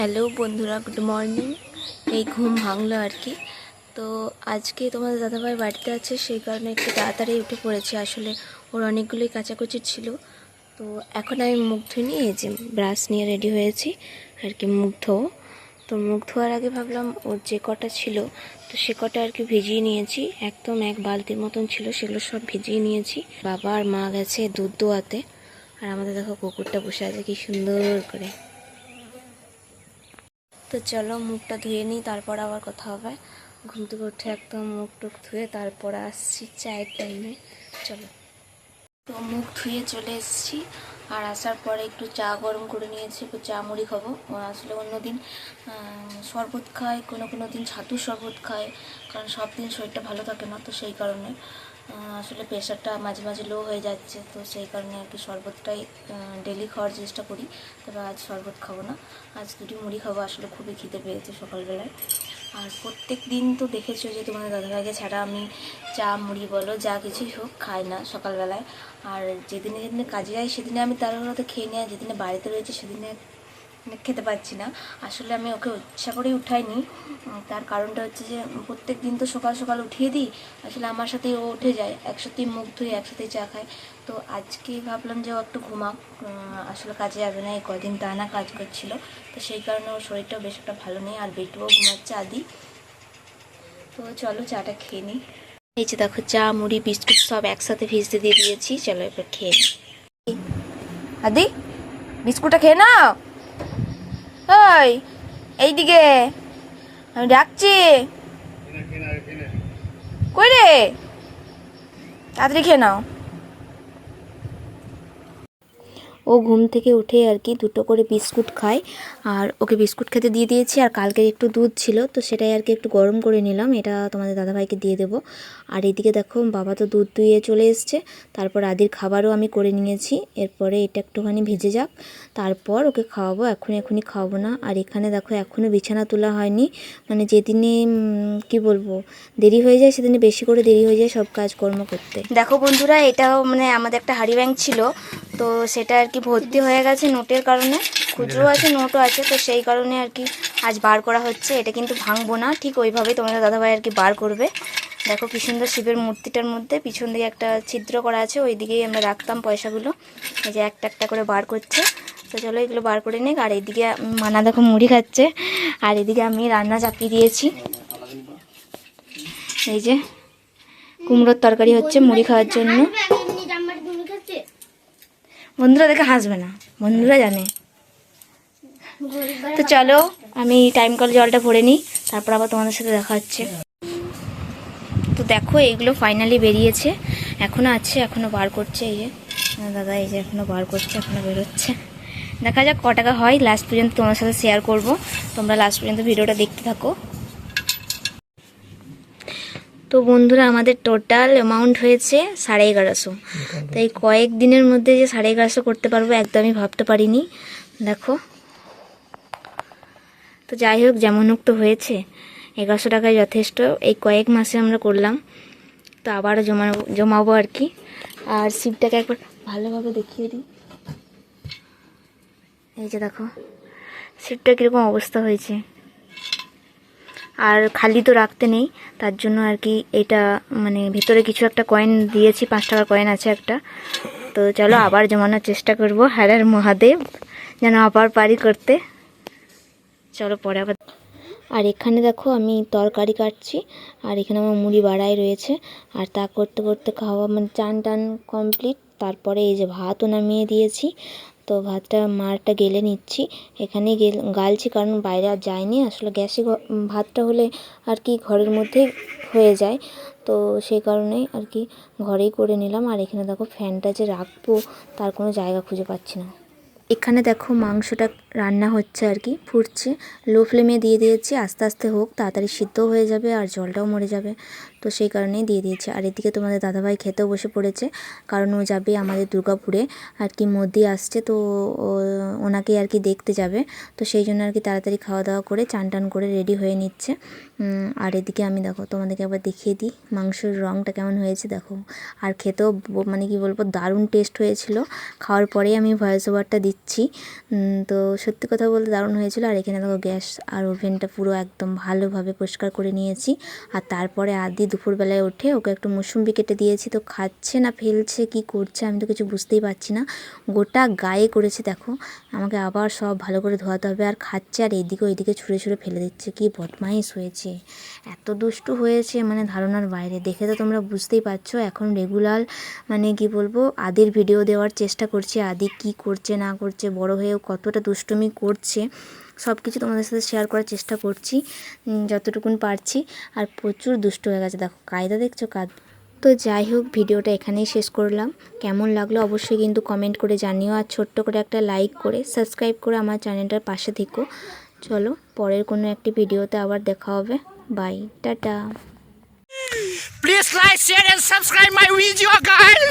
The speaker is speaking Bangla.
হ্যালো বন্ধুরা, গুড মর্নিং। এই ঘুম ভাঙলো আর কি। তো আজকে তোমাদের দাদাভাই বাড়িতে আছে, সেই কারণে একটু তাড়াতাড়ি উঠে পড়েছি। আসলে ওর অনেকগুলোই কাচাকুচি ছিল। তো এখন আমি মুখ ধুয়ে নিয়ে এই যে ব্রাশ নিয়ে রেডি হয়েছি, আর কি মুখ ধোও তো মুখ ধোয়ার আগে ভাবলাম ওর যে কটা ছিল, তো সে কটা আর কি ভিজিয়ে নিয়েছি। একদম এক বালতির মতন ছিল, সেগুলো সব ভিজিয়ে নিয়েছি। বাবা আর মা গেছে দুধ দোয়াতে, আর আমাদের দেখো কুকুরটা বসে আছে, কি সুন্দর করে। তো চলো মুখটা ধুয়ে নিই, তারপর আবার কথা হবে। ঘুম থেকে উঠে একদম মুখ টুক ধুয়ে তারপর আসছি চায়ের টাইমে চলো। তো মুখ ধুয়ে চলে এসেছি, আর আসার পরে একটু চা গরম করে নিয়েছি, একটু চা মুড়ি খাব। আসলে অন্যদিন শরবত খায়, কোনো কোনো দিন ছাতুর শরবত খায়, কারণ সব দিন শরীরটা ভালো থাকে না, তো সেই কারণে। আসলে প্রেশারটা মাঝে মাঝে লো হয়ে যাচ্ছে, তো সেই কারণে আর কি শরবতটাই ডেলি খাওয়ার চেষ্টা করি, তবে আজ শরবত খাব না। আজ দুটি মুড়ি খাব, আসলে খুবই খিদে পেয়েছে সকালবেলায়। আর প্রত্যেক দিন তো দেখেছ যে তোমাদের দাদাভাইকে ছাড়া আমি চা, মুড়ি বলো, যা কিছুই হোক খাই না সকালবেলায়। আর যেদিনে যেদিনে কাজে যাই, সেদিনে আমি তার হয়তো খেয়ে আর যেদিনে বাড়িতে রয়েছে, সেদিনে খেতে পাচ্ছি না। আসলে আমি ওকে ইচ্ছা করেই উঠাইনি। তার কারণটা হচ্ছে যে প্রত্যেক দিন তো সকাল সকাল উঠিয়ে দিই। আসলে আমার সাথেই ও উঠে যায়। একসাথেই মুখ ধুয়ে একসাথেই চা খায়। তো আজকে ভাবলাম যে ও একটু ঘুমাক। আসলে কাজে যাবে না, এই কদিন টানা কাজ করছিল। তো সেই কারণে ওর শরীরটাও বেশ একটা ভালো নেই। আর বেটুও ঘুমাচ্ছে আদি তো চলো চাটা খেয়ে নিই। এই যে দেখো চা, মুড়ি, বিস্কুট সব একসাথে ভিজতে দিয়ে দিয়েছি। চলো এবার খেয়ে নিই। আদি, বিস্কুটটা খেয়ে নাও। ওই এইদিকে। আমি ডাকছি। কই রে? তাড়াতাড়ি খেয়ে নাও। ও ঘুম থেকে উঠে আর কি দুটো করে বিস্কুট খায়। আর ওকে বিস্কুট খেতে দিয়ে দিয়েছি আর কালকে একটু দুধ ছিল, তো সেটাই আর কি একটু গরম করে নিলাম। এটা তোমাদের দাদাভাইকে দিয়ে দেবো। আর এদিকে দেখো, বাবা তো দুধ দুইয়ে চলে এসছে। তারপর আদির খাবারও আমি করে নিয়েছি। এরপরে এটা একটুখানি ভেজে যাক। তারপর ওকে খাওয়াবো। এখন এখনই খাওয়াবো না। আর এখানে দেখো এখনও বিছানা তোলা হয়নি। মানে যেদিনে কি বলব, দেরি হয়ে যায়, সেদিনে বেশি করে দেরি হয়ে যায় সব কাজকর্ম করতে। দেখো বন্ধুরা, এটাও মানে আমাদের একটা হাড়ি ব্যাংক ছিল। তো সেটা আর কি ভর্তি হয়ে গেছে নোটের কারণে। খুচরো আছে, নোটও আছে, তো সেই কারণে আর কি আজ বার করা হচ্ছে। এটা কিন্তু ভাঙবো না, ঠিক ওইভাবেই তোমাদের দাদাভাই আর কি বার করবে। দেখো কি সুন্দর শিবের মূর্তিটার মধ্যে পিছন দিকে একটা ছিদ্র করা আছে ওই দিকেই আমরা রাখতাম পয়সাগুলো। এই যে একটা একটা করে বার করছে। তো চলো এগুলো বার করে নিক, আর এদিকে মানা দেখো মুড়ি খাচ্ছে। আর এদিকে আমি রান্না চাপিয়ে দিয়েছি। এই যে কুমড়োর তরকারি হচ্ছে মুড়ি খাওয়ার জন্য। বন্ধুরা দেখে হাসবে না। বন্ধুরা জানে। তো চলো, আমি টাইম কল জলটা ভরে নিই, তারপর আবার তোমাদের সাথে দেখা হচ্ছে। তো দেখো, এইগুলো ফাইনালি বেরিয়েছে। এখনও আছে এখনও বার করছে, এই যে। দাদা, এই যে এখনও বার করছে এখনও বেরোচ্ছে। দেখা যাক ক টাকা হয়। লাস্ট পর্যন্ত তোমার সাথে শেয়ার করব। তোমরা লাস্ট পর্যন্ত ভিডিওটা দেখতে থাকো। তো বন্ধুরা, আমাদের টোটাল অ্যামাউন্ট হয়েছে সাড়ে এগারোশো। তো এই কয়েক দিনের মধ্যে যে সাড়ে এগারোশো করতে পারব একদমই ভাবতে পারিনি। দেখো। তো যাই হোক, যেমন হোক তো হয়েছে। এগারোশো টাকায় যথেষ্ট। এই কয়েক মাসে আমরা করলাম। তো আবারও জমা জমাবো আর কি। আর শিবটাকে একবার ভালোভাবে দেখিয়ে দিই। এই যে দেখো শিবটা কীরকম অবস্থা হয়েছে। আর খালি তো রাখতে নেই, তার জন্য আর কি এটা মানে ভিতরে কিছু একটা কয়েন দিয়েছি, পাঁচ টাকার কয়েন আছে একটা। তো চলো আবার জমানোর চেষ্টা করব হ্যারার মহাদেব, যেন আবার পারি করতে। চলো পরে আবার আর এখানে দেখো আমি তরকারি কাটছি, আর এখানে আমার মুড়ি বাড়াই রয়েছে। আর তা করতে করতে খাওয়া মানে চান টান কমপ্লিট তারপরে এই যে ভাতও নামিয়ে দিয়েছি। তো ভাতটা মারটা গেলে নিচ্ছি। এখানেই গেল, গালছি কারণ বাইরে আর যায়নি আসলে গ্যাসে ভাতটা হলে আর কি ঘরের মধ্যেই হয়ে যায়। তো সেই কারণেই আর কি ঘরেই করে নিলাম। আর এখানে দেখো ফ্যানটা যে রাখব, তার কোনো জায়গা খুঁজে পাচ্ছি না। এখানে দেখো মাংসটা রান্না হচ্ছে আর কি, ফুটছে। লো ফ্লেমে দিয়ে দিয়েছি, আস্তে আস্তে হোক, তাড়াতাড়ি সিদ্ধ হয়ে যাবে আর জলটাও মরে যাবে। তো সেই কারণেই দিয়ে দিয়েছে। আর এদিকে তোমাদের দাদাভাই খেতেও বসে পড়েছে। কারণ ও যাবে আমাদের দুর্গাপুরে। আর কি মোদি আসছে তো ওনাকে আর কি দেখতে যাবে। তো সেই জন্য আর কি তাড়াতাড়ি খাওয়া দাওয়া করে চান টান করে রেডি হয়ে নিচ্ছে। আর এদিকে আমি দেখো, তোমাদেরকে আবার দেখিয়ে দিই মাংসের রঙটা কেমন হয়েছে। দেখো, আর খেতেও মানে কি বলব, দারুণ টেস্ট হয়েছিল। খাওয়ার পরেই আমি ভয়েস ওভারটা দিচ্ছি। তো সত্যি কথা বলতে দারুণ হয়েছিল। আর এখানে দেখো গ্যাস আর ওভেনটা পুরো একদম ভালোভাবে পরিষ্কার করে নিয়েছি। আর তারপরে আদি দুপুরবেলায় উঠে ওকে একটু মুসুম্বি কেটে দিয়েছি, তো খাচ্ছে না, ফেলছে, কি করছে আমি তো কিছু বুঝতেই পারছি না। গোটা গায়ে করেছে, দেখো। আমাকে আবার সব ভালো করে ধোয়াতে হবে, আর খাচ্ছে, আর এদিকে ওইদিকে ছুঁড়ে ছুঁড়ে ফেলে দিচ্ছে, কি বদমাইশ হয়েছে। এত দুষ্টু হয়েছে মানে ধারণার বাইরে, দেখে তো তোমরা বুঝতেই পারছ। এখন রেগুলার মানে কি বলব, আদির ভিডিও দেওয়ার চেষ্টা করছি, আদি কি করছে, না করছে, বড় হয়েও কতটা দুষ্টুমি করছে। সব কিছু তোমাদের সাথে শেয়ার করার চেষ্টা করছি যতটুকুন পারছি। আর প্রচুর দুষ্ট হয়ে গেছে দেখো কায়দা দেখছ কাদ তো যাই হোক ভিডিওটা এখানেই শেষ করলাম। কেমন লাগল অবশ্যই কিন্তু কমেন্ট করে জানিও আর ছোট্ট করে একটা লাইক করে সাবস্ক্রাইব করে আমার চ্যানেলটার পাশে থেকো। চলো পরের কোনো একটি ভিডিওতে আবার দেখা হবে। Bye tata. Please like, share, and subscribe my video, guys.